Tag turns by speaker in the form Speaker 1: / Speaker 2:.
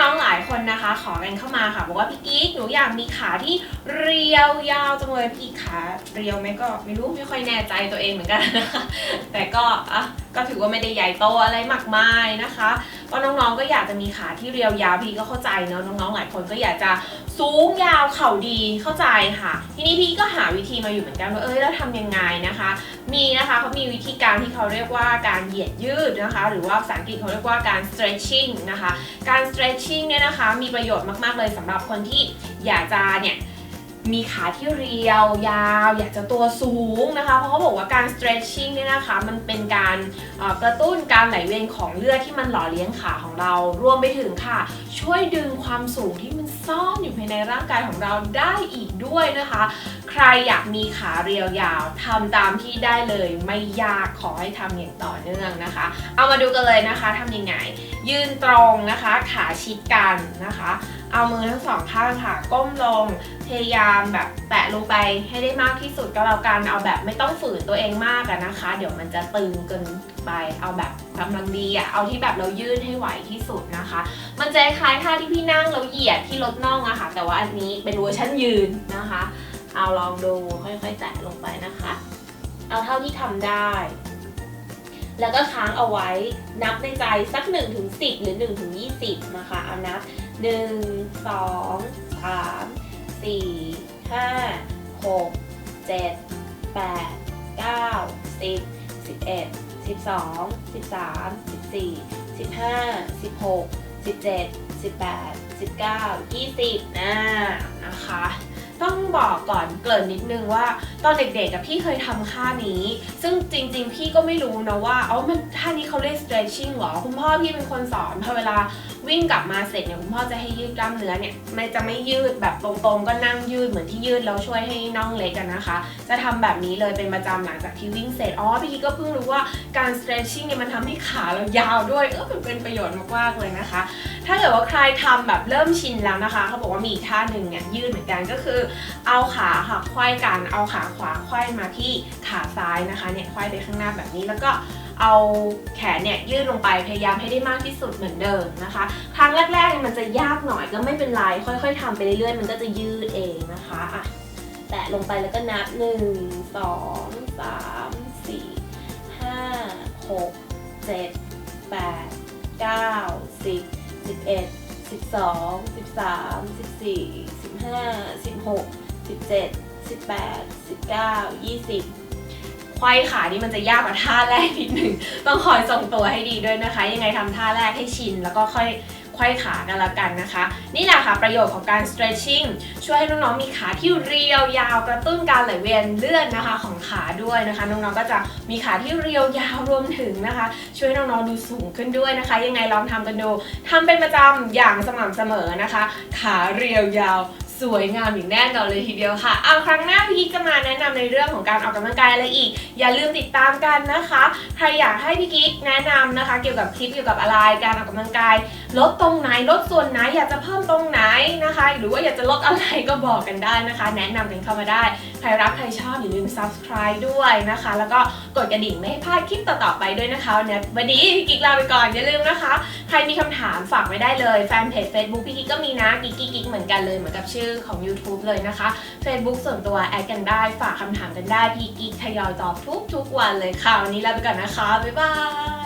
Speaker 1: น้องๆหลายคนนะคะขอกันเข้ามาค่ะบอกว่าพี่กิ๊ก หนูอยากมีขาที่เรียวยาวจังเลยพี่ขาเรียวไหมก็ไม่รู้ ไม่ค่อยแน่ใจตัวเองเหมือนกันนะคะ แต่ก็อ่ะก็ถือว่าไม่ได้ใหญ่โตอะไรมากมายนะคะก็น้องๆก็อยากจะมีขาที่เรียวยาวพี่ก็เข้าใจเนาะน้องๆหลายคนก็อยากจะสูงยาวเข่าดีเข้าใจค่ะทีนี้พี่ก็หาวิธีมาอยู่เหมือนกันว่าเอ้ยแล้วทำยังไงนะคะ มีนะคะเขามีวิธีการที่เขาเรียกว่าการเหยียดยืดนะคะหรือว่าภาษาอังกฤษเขาเรียกว่าการ stretching นะคะการ stretching เนี่ยนะคะมีประโยชน์มากๆเลยสำหรับคนที่อยากจะเนี่ยมีขาที่เรียวยาวอยากจะตัวสูงนะคะ เพราะเขาบอกว่าการ stretching เนี่ยนะคะ มันเป็นการกระตุ้นการไหลเวียนของเลือดที่มันหล่อเลี้ยงขาของเรารวมไปถึงค่ะ ช่วยดึงความสูงที่มันซ่อนอยู่ภายในร่างกายของเราได้อีกด้วยนะคะ ใครอยากมีขาเรียวยาวทำตามที่ได้เลย ไม่ยากขอให้ทำอย่างต่อเนื่องนะคะ เอามาดูกันเลยนะคะทำยังไงยืนตรงนะคะ ขาชิดกันนะคะเอามือทั้งสองข้างค่ะ ก้มลงพยายามแบบแตะลงไปให้ได้มากที่สุดก็แล้วกันเอาแบบไม่ต้องฝืนตัวเองมากนะคะ เดี๋ยวมันจะตึงเกินไปเอาแบบกำลังดีอะเอาที่แบบเรายืดให้ไหวที่สุดนะคะ มันจะคล้ายท่าที่พี่นั่งเราเหยียดที่ลดน่องอะค่ะแต่ว่าอันนี้เป็นเวอร์ชันยืนนะคะ เอาลองดูค่อยๆแตะลงไปนะคะ เอาเท่าที่ทำได้ แล้วก็ค้างเอาไว้นับในใจสัก1ิบหรือนึงหนึ่งสองสามสี่ห้าหกเจ็ดแปดเก้าสิบสิบเอ็ดสิบสองสิบสามสิบสี่สิบห้าสิบหกสิบเจ็ดสิบแปดสิบเก้ายี่สิบนะนะคะต้องบอกก่อนเกริ่นนิดนึงว่า ตอนเด็กๆกับพี่เคยทำท่านี้ ซึ่งจริงๆพี่ก็ไม่รู้นะว่าเอ้ามันท่านี้เขาเรียก stretching หรอคุณพ่อพี่เป็นคนสอนพอเวลาวิ่งกลับมาเสร็จเนี่ยคุณพ่อจะให้ยืดกล้ามเนื้อเนี่ยมันจะไม่ยืดแบบตรงๆก็นั่งยืดเหมือนที่ยืด แล้วช่วยให้น่องเล็กกันนะคะ จะทำแบบนี้เลยเป็นประจำหลังจากที่วิ่งเสร็จอ๋อพี่ก็เพิ่งรู้ว่าการ stretching เนี่ยมันทำให้ขาเรายาวด้วยเออมันเป็นประโยชน์มากๆเลยนะคะ ถ้าเกิดว่าใครทำแบบเริ่มชินแล้วนะคะเขาบอกว่ามีท่าหนึ่งเนี่ยยืดเหมือนกันก็คือเอาขาค่ะควายกันเอาขาขวาควายมาที่ขาซ้ายนะคะเนี่ยควายไปข้างหน้าแบบนี้แล้วก็เอาแขนเนี่ยยืดลงไปพยายามให้ได้มากที่สุดเหมือนเดิมนะคะ ครั้งแรกๆมันจะยากหน่อยก็ไม่เป็นไร ค่อยๆทำไปเรื่อยๆ มันก็จะยืดเองนะคะอ่ะแตะลงไปแล้วก็นับ 1 2 3 4 5 6 7 8 9 10 11สิบสองสิบสามสิบสี่สิบห้า สิบหกสิบเจ็ดสิบแปดสิบเก้ายี่สิบควายขานี่มันจะยากกว่าท่าแรกนิดหนึ่ง ต้องคอยส่งตัวให้ดีด้วยนะคะ ยังไงทำท่าแรกให้ชินแล้วก็ค่อยไขว้ขากันละกันนะคะนี่แหละค่ะประโยชน์ของการ stretching ช่วยให้น้องๆมีขาที่เรียวยาว กระตุ้นการไหลเวียนเลือดนะคะของขาด้วยนะคะน้องๆก็จะมีขาที่เรียวยาวรวมถึงนะคะ ช่วยน้องๆดูสูงขึ้นด้วยนะคะ ยังไงลองทำกันดูทำเป็นประจำอย่างสม่ำเสมอนะคะ ขาเรียวยาวสวยงามอย่างแน่นอนเลยทีเดียวค่ะเอาครั้งหน้าพี่กิ๊กจะมาแนะนำในเรื่องของการออกกำลังกายอะไรอีก อย่าลืมติดตามกันนะคะ ใครอยากให้พี่กิ๊กแนะนำนะคะ เกี่ยวกับคลิปเกี่ยวกับอะไร การออกกำลังกาย ลดตรงไหน ลดส่วนไหน อยากจะเพิ่มตรงไหนนะคะ หรือว่าอยากจะลดอะไรก็บอกกันได้นะคะ แนะนำกันเข้ามาได้ ใครรักใครชอบอย่าลืม subscribe ด้วยนะคะ แล้วก็กดกระดิ่งไม่ให้พลาดคลิปต่อๆไปด้วยนะคะวันนี้พี่กิ๊กลาไปก่อน อย่าลืมนะคะใครมีคำถามฝากไว้ได้เลย แฟนเพจ Facebook พี่กิ๊กก็มีนะ กิ๊กกิ๊กเหมือนกันเลยเหมือนกับชื่อของ YouTube เลยนะคะ Facebook ส่วนตัวแอดกันได้ฝากคำถามกันได้ พี่กิ๊กทยอยตอบทุกทุกวันเลยค่ะ วันนี้ลาไปก่อนนะคะ บ๊ายบาย